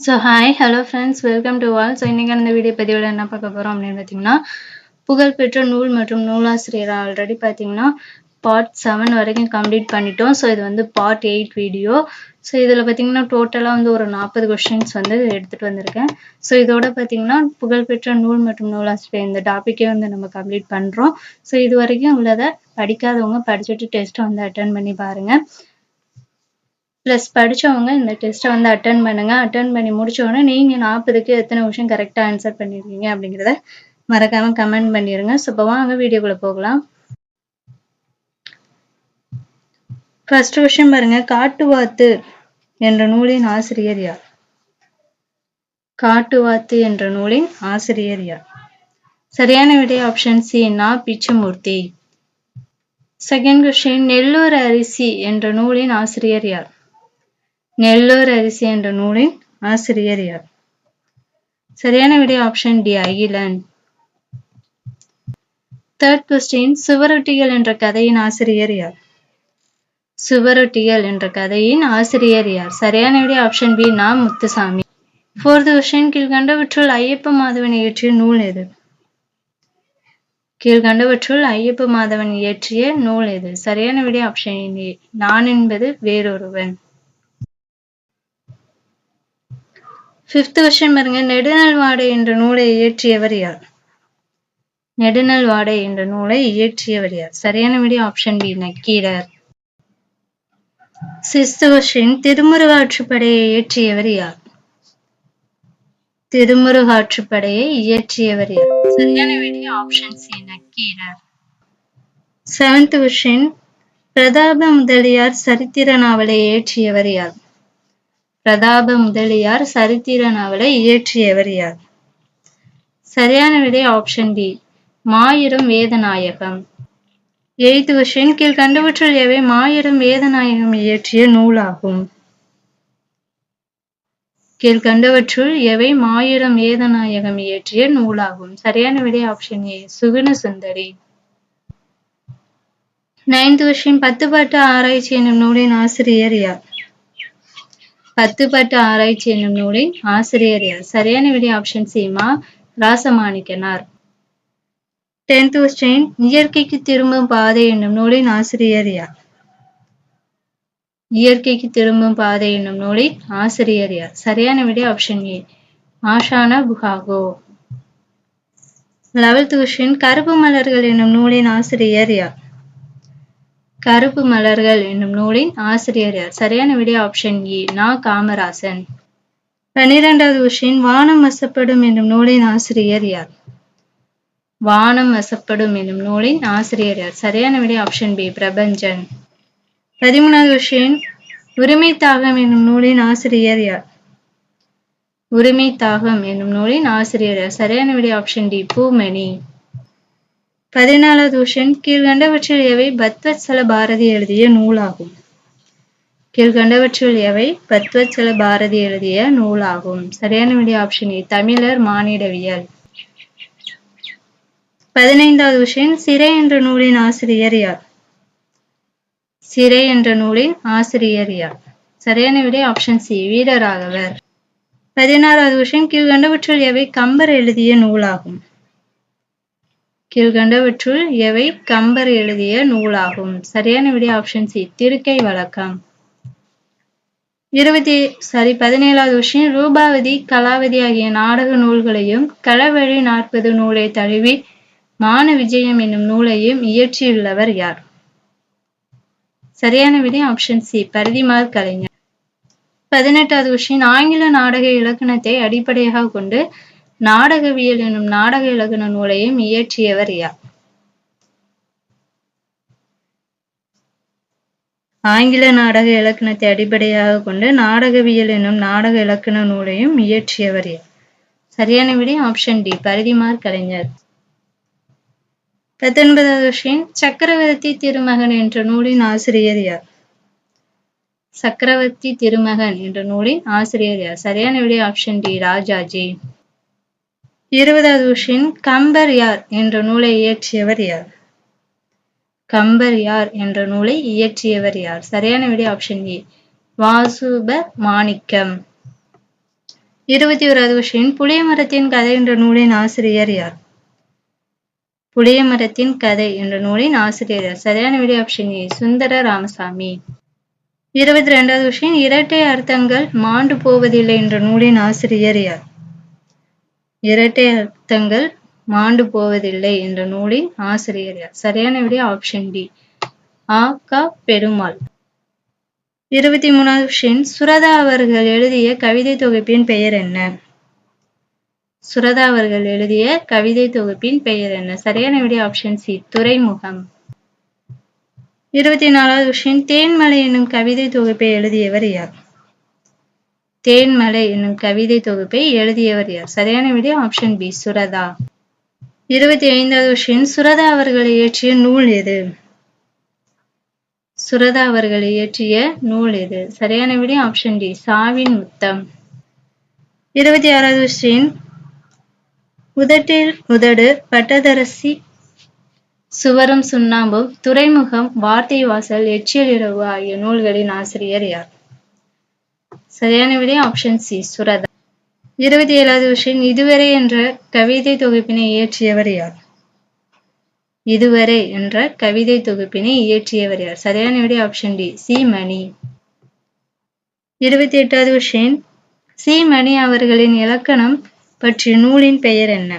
So hi hello friends welcome to all so இன்றைக்கி அந்த video பதிவில் என்ன பார்க்க போகிறோம் அப்படின்னு பார்த்தீங்கன்னா புகழ்பெற்ற நூல் மற்றும் நூலாசிரியர் ஆல்ரெடி பார்த்தீங்கன்னா பார்ட் செவன் வரைக்கும் கம்ப்ளீட் பண்ணிட்டோம். ஸோ இது வந்து பார்ட் எயிட் வீடியோ ஸோ இதில் பார்த்தீங்கன்னா டோட்டலாக வந்து ஒரு நாற்பது கொஸ்டின்ஸ் வந்து எடுத்துகிட்டு வந்திருக்கேன். ஸோ இதோட பார்த்தீங்கன்னா புகழ்பெற்ற நூல் மற்றும் நூலாசிரியர் இந்த டாப்பிக்கே வந்து நம்ம கம்ப்ளீட் பண்ணுறோம் ஸோ இது வரைக்கும் உள்ளதை படிக்காதவங்க படிச்சுட்டு டெஸ்ட்டை வந்து அட்டன் பண்ணி பாருங்கள் ப்ளஸ் படித்தவங்க இந்த டெஸ்ட்டை வந்து அட்டன் பண்ணுங்க. அட்டன் பண்ணி முடிச்ச நீங்கள் நாற்பதுக்கு எத்தனை கொஷின் கரெக்டாக ஆன்சர் பண்ணியிருக்கீங்க அப்படிங்கிறத மறக்காமல் கமெண்ட் பண்ணிடுங்க ஸோ இப்போ வாங்க வீடியோக்குள்ளே போகலாம். ஃபர்ஸ்ட் கொஷின் பாருங்க. காட்டுவாத்து என்ற நூலின் ஆசிரியர் யார்? காட்டுவாத்து என்ற நூலின் ஆசிரியர் யார்? சரியான விடை ஆப்ஷன் சி நா பிச்சமூர்த்தி. செகண்ட் கொஸ்டின் நெல்லூர் அரிசி என்ற நூலின் ஆசிரியர் யார்? நெல்லூர் அரிசி என்ற நூலின் ஆசிரியர் யார்? சரியான விடை option D Akilan third question சுவரொட்டிகள் என்ற கதையின் ஆசிரியர் யார்? சுவரொட்டிகள் என்ற கதையின் ஆசிரியர் யார்? சரியான விடை ஆப்ஷன் பி நா. முத்துசாமி. ஃபோர்த் கொஸ்டின் கீழ்கண்டவற்றுள் ஐயப்ப மாதவன் இயற்றிய நூல் எது? கீழ்கண்டவற்றுள் ஐயப்ப மாதவன் இயற்றிய நூல் எது? சரியான விடை ஆப்ஷன் ஏ நான் என்பது வேறொருவன். ஃபிஃப்த் கொஸ்டின் பாருங்க. நெடுநல் வாடை என்ற நூலை இயற்றியவர் யார்? நெடுநல் வாடை என்ற நூலை இயற்றியவர் யார்? சரியான விடிய option B Nakkeerar sixth question திருமுருகாற்றுப்படையை இயற்றியவர் யார்? திருமுருகாற்றுப்படையை இயற்றியவர் யார்? சரியான விடிய option C Nakkeerar seventh question Prathapa Mudaliar Charithra நாவலை இயற்றியவர் யார்? பிரதாப முதலியார் சரித்திர நாவலை இயற்றியவர் யார்? சரியான விடை option D Mayuram Vedanayagam. Eighth question கீழ் கண்டவற்றில் எவை? மாயிரம் வேதநாயகம் இயற்றிய நூலாகும். கீழ் கண்டவற்றுள் எவை? மாயிரம் வேதநாயகம் இயற்றிய நூலாகும். சரியான விடை option A Suguna Sundari. Ninth question பத்து பாட்டு ஆராய்ச்சி என்னும் நூலின் ஆசிரியர் யார்? பத்து பட்டு ஆராய்ச்சி என்னும் நூலின் ஆசிரியர் யார்? சரியான விடை ஆப்ஷன் சீமா ராசமாணிக்கனார். டென்த் கொஸ்டின் இயற்கைக்கு திரும்பும் பாதை என்னும் நூலின் ஆசிரியர் யார்? இயற்கைக்கு திரும்பும் பாதை என்னும் நூலின் ஆசிரியர் யார்? சரியான விடை ஆப்ஷன் ஏ ஆஷானா புகாகோ லெவல்த் கொஸ்டின் கருப்பு மலர்கள் என்னும் நூலின் ஆசிரியர் யார்? கருப்பு மலர்கள் என்னும் நூலின் ஆசிரியர் யார்? சரியான விடை ஆப்ஷன் ஏ e. நா. காமராசன். பன்னிரெண்டாவது விஷயம் வானம் வசப்படும் என்னும் நூலின் ஆசிரியர் யார்? வானம் வசப்படும் என்னும் நூலின் ஆசிரியர் யார்? சரியான விடை ஆப்ஷன் பி பிரபஞ்சன். பதிமூணாவது விஷயம் உரிமை தாகம் என்னும் நூலின் ஆசிரியர் யார்? உரிமை தாகம் என்னும் நூலின் ஆசிரியர் யார்? சரியான விடை ஆப்ஷன் டி பூமணி. பதினாலாவது விஷயம் கீழ்கண்டவற்றில் எவை பத்வத்சல பாரதி எழுதிய நூலாகும்? கீழ்கண்டவற்றில் எவை பத்வத்சல பாரதி எழுதிய நூலாகும்? சரியான விடை ஆப்ஷன் ஏ தமிழர் மானிடவியல். பதினைந்தாவது விஷயம் சிறை என்ற நூலின் ஆசிரியர் யார்? சிறை என்ற நூலின் ஆசிரியர் யார்? சரியான விடை ஆப்ஷன் சி வீரராகவர். பதினாறாவது விஷயம் கீழ்கண்டவற்றில் எவை கம்பர் எழுதிய நூலாகும்? கீழ்கண்டவற்றுள் எவை? கம்பர் எழுதிய நூலாகும். சரியான விடை ஆப்ஷன் சி திருக்கை வழக்கம். இருபத்தி சாரி பதினேழாவது விஷயம் ரூபாவதி கலாவதி ஆகிய நாடக நூல்களையும் களவழி நாற்பது நூலை தழுவி மான விஜயம் என்னும் நூலையும் இயற்றியுள்ளவர் யார்? சரியான விடை ஆப்ஷன் சி பரிதிமார் கலைஞர். பதினெட்டாவது விஷயம் ஆங்கில நாடக இலக்கணத்தை அடிப்படையாக கொண்டு நாடகவியல் எனும் நாடக இலக்கண நூலையும் இயற்றியவர் யார்? ஆங்கில நாடக இலக்கணத்தை அடிப்படையாக கொண்டு நாடகவியல் எனும் நாடக இலக்கண நூலையும் இயற்றியவர் யார்? சரியான விடை ஆப்ஷன் டி பரிதிமார் கலைஞர். பத்தொன்பதாவது விஷயம் சக்கரவர்த்தி திருமகன் என்ற நூலின் ஆசிரியர் யார்? சக்கரவர்த்தி திருமகன் என்ற நூலின் ஆசிரியர் யார்? சரியான விடை ஆப்ஷன் டி ராஜாஜி இருபதாவது கொஷின் கம்பர் யார் என்ற நூலை இயற்றியவர் யார்? கம்பர் யார் என்ற நூலை இயற்றியவர் யார்? சரியான விடை ஆப்ஷன் ஏ வாசுப மாணிக்கம் இருபத்தி ஓராவது கொஸ்டின் புளிய மரத்தின் கதை என்ற நூலின் ஆசிரியர் யார்? புளிய மரத்தின் கதை என்ற நூலின் ஆசிரியர் யார்? சரியான விடை ஆப்ஷன் ஏ சுந்தர ராமசாமி இருபத்தி ரெண்டாவது விஷயம் இரட்டை அர்த்தங்கள் மாண்டு போவதில்லை என்ற நூலின் ஆசிரியர் யார்? இரட்டை அர்த்தங்கள் மாண்டு போவதில்லை என்ற நூலின் ஆசிரியர் யார்? சரியான விட ஆப்ஷன் டி ஆ க பெருமாள். இருபத்தி மூணாவது கொஸ்டின் சுரதா அவர்கள் எழுதிய கவிதை தொகுப்பின் பெயர் என்ன? சுரதா அவர்கள் எழுதிய கவிதை தொகுப்பின் பெயர் என்ன? சரியான விட ஆப்ஷன் சி துறைமுகம். இருபத்தி நாலாவது விஷயம் தேன்மலை என்னும் கவிதை தொகுப்பை எழுதியவர் யார்? தேன்மலை என்னும் கவிதை தொகுப்பை எழுதியவர் யார்? சரியான விடை ஆப்ஷன் பி சுரதா. இருபத்தி ஐந்தாவது விஷயம் சுரதா அவர்கள் இயற்றிய நூல் எது? சுரதா அவர்கள் இயற்றிய நூல் எது? சரியான விடை ஆப்ஷன் டி சாவின் முத்தம். இருபத்தி ஆறாவது விஷயம் உதட்டில் உதடு பட்டதரசி சுவரும் சுண்ணாம்பும் துறைமுகம் வார்த்தை வாசல் எச்சியல் இரவு ஆகிய நூல்களின் ஆசிரியர் யார்? சரியான விடை ஆப்ஷன் சி சுரதா. இருபத்தி ஏழாவது விஷயம் இதுவரை என்ற கவிதை தொகுப்பினை இயற்றியவர் யார்? இதுவரை என்ற கவிதை தொகுப்பினை இயற்றியவர் யார்? சரியான விடை ஆப்ஷன் டி சி. மணி. இருபத்தி எட்டாவது விஷயம் சி. மணி அவர்களின் இலக்கணம் பற்றிய நூலின் பெயர் என்ன?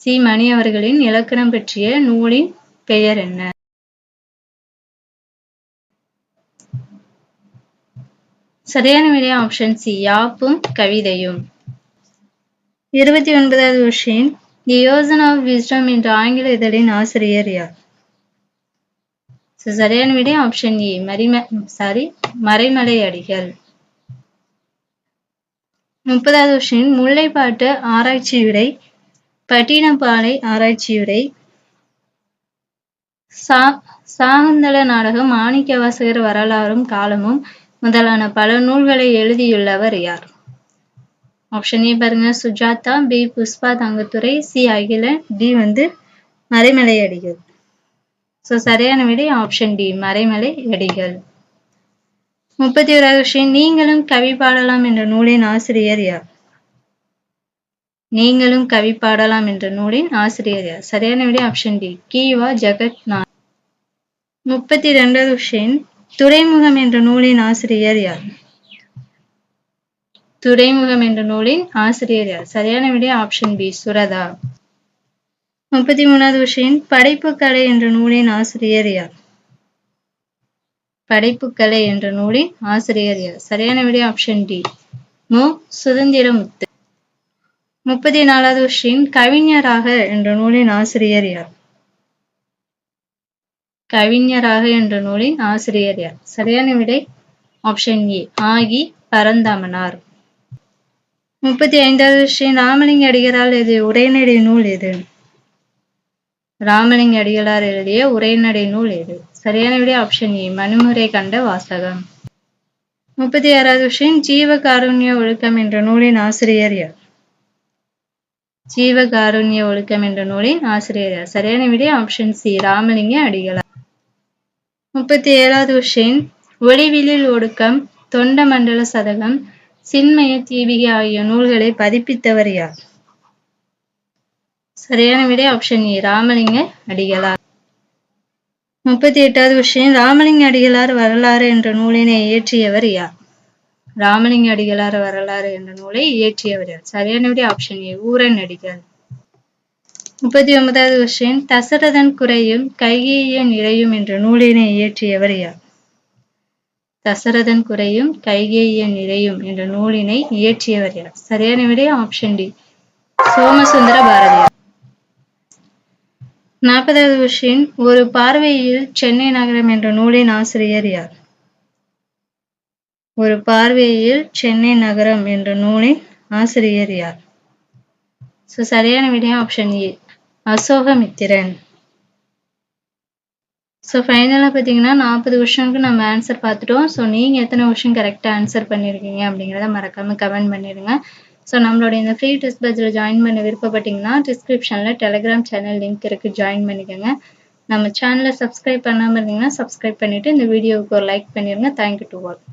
சி. மணி அவர்களின் இலக்கணம் பற்றிய நூலின் பெயர் என்ன? சரியான விடை ஆப்ஷன் சி யாப்பும் கவிதையும். இருபத்தி ஒன்பதாவது விஷயம் தி யோசன் ஆஃப் விஸ்டம் என்ற ஆங்கில இதழின் ஆசிரியர் யார்? சரியான விடை ஆப்ஷன் ஏ மரிம சாரி மறைமலை அடிகள். முப்பதாவது கொஸ்டின் முல்லைப்பாட்டு ஆராய்ச்சி ஆராய்ச்சியுரை பட்டினப்பாலை ஆராய்ச்சியுரை சா சாகந்தள நாடகம் மாணிக்க வாசகர் வரலாறும் காலமும் முதலான பல நூல்களை எழுதியுள்ளவர் யார்? ஆப்ஷன் ஏ பாருங்க. Sujatha B Pushpa Thangathurai C Akilan D வந்து மறைமலை அடிகள் ஸோ சரியான விடை ஆப்ஷன் டி மறைமலை அடிகள் முப்பத்தி ஓராவது விஷயம். நீங்களும் கவி பாடலாம் என்ற நூலின் ஆசிரியர் யார்? நீங்களும் கவி பாடலாம் என்ற நூலின் ஆசிரியர் யார்? சரியான விடை ஆப்ஷன் டி கீவா ஜெகத்நாத் முப்பத்தி ரெண்டாவது விஷயம். துறைமுகம் என்ற நூலின் ஆசிரியர் யார்? துறைமுகம் என்ற நூலின் ஆசிரியர் யார்? சரியான விடை ஆப்ஷன் பி சுரதா. முப்பத்தி மூணாவது விஷயம் படைப்பு கலை என்ற நூலின் ஆசிரியர் யார்? படைப்பு கலை என்ற நூலின் ஆசிரியர் யார்? சரியான விடை ஆப்ஷன் டி மு. சுதந்திரமுத்து. முப்பத்தி நாலாவது விஷயம் கவிஞராக என்ற நூலின் ஆசிரியர் யார்? கவிஞராக என்ற நூலின் ஆசிரியர் யார்? சரியான விடை ஆப்ஷன் ஏ ஆகி பரந்தாமனார். முப்பத்தி ஐந்தாவது ஸ்ரீ ராமலிங்க அடிகளால் இது உரைநடை நூல் எது? ராமலிங்க அடிகளார் எழுதிய உரைநடை நூல் எது? சரியான விடை ஆப்ஷன் ஏ மனுமுறை கண்ட வாசகம். முப்பத்தி ஆறாவது விஷயம் ஜீவ காருண்ய ஒழுக்கம் என்ற நூலின் ஆசிரியர் யார்? ஜீவ காருண்ய ஒழுக்கம் என்ற நூலின் ஆசிரியர் யார்? சரியான விடை ஆப்ஷன் சி ராமலிங்க அடிகளார். முப்பத்தி ஏழாவது விஷயம் ஒளிவிலில் ஒடுக்கம் தொண்ட மண்டல சதகம் சின்மய தீபிகை ஆகிய நூல்களை பதிப்பித்தவர் யார்? சரியான விடை ஆப்ஷன் ஏ ராமலிங்க அடிகளார். முப்பத்தி எட்டாவது விஷயம் ராமலிங்க அடிகளார் வரலாறு என்ற நூலினை இயற்றியவர் யார்? ராமலிங்க அடிகளார் வரலாறு என்ற நூலை இயற்றியவர் யார்? சரியான விட ஆப்ஷன் ஏ ஊரன் அடிகள் முப்பத்தி ஒன்பதாவது கொஸ்டின் தசரதன் குறையும் கைகேய நிறையும் என்ற நூலினை இயற்றியவர் யார்? தசரதன் குறையும் கைகேய நிறையும் என்ற நூலினை இயற்றியவர் யார்? சரியான விடை ஆப்ஷன் டி சோமசுந்தர பாரதியார். நாற்பதாவது கொஸ்டின் ஒரு பார்வையில் சென்னை நகரம் என்ற நூலின் ஆசிரியர் யார்? ஒரு பார்வையில் சென்னை நகரம் என்ற நூலின் ஆசிரியர் யார்? ஸோ சரியான விடை ஆப்ஷன் ஏ அசோகமித்திரன். ஸோ ஃபைனலாக பார்த்தீங்கன்னா நாற்பது கொஷனுக்கு நம்ம ஆன்சர் பார்த்துட்டோம். ஸோ நீங்கள் எத்தனை கொஷின் கரெக்டாக ஆன்சர் பண்ணியிருக்கீங்க அப்படிங்கிறத மறக்காமல் கமெண்ட் பண்ணிடுங்க ஸோ நம்மளோட இந்த ஃப்ரீ டெஸ்ட் பேட்சில் ஜாயின் பண்ண விருப்பப்பட்டீங்கன்னா டிஸ்கிரிப்ஷனில் டெலிகிராம் சேனல் லிங்க் இருக்குது ஜாயின் பண்ணிக்கோங்க. நம்ம சேனலை சப்ஸ்கிரைப் பண்ணாமல் இருந்தீங்கன்னா சப்ஸ்கிரைப் பண்ணிவிட்டு இந்த வீடியோவுக்கு ஒரு லைக் பண்ணிடுங்க தேங்க்யூ டு ஆல்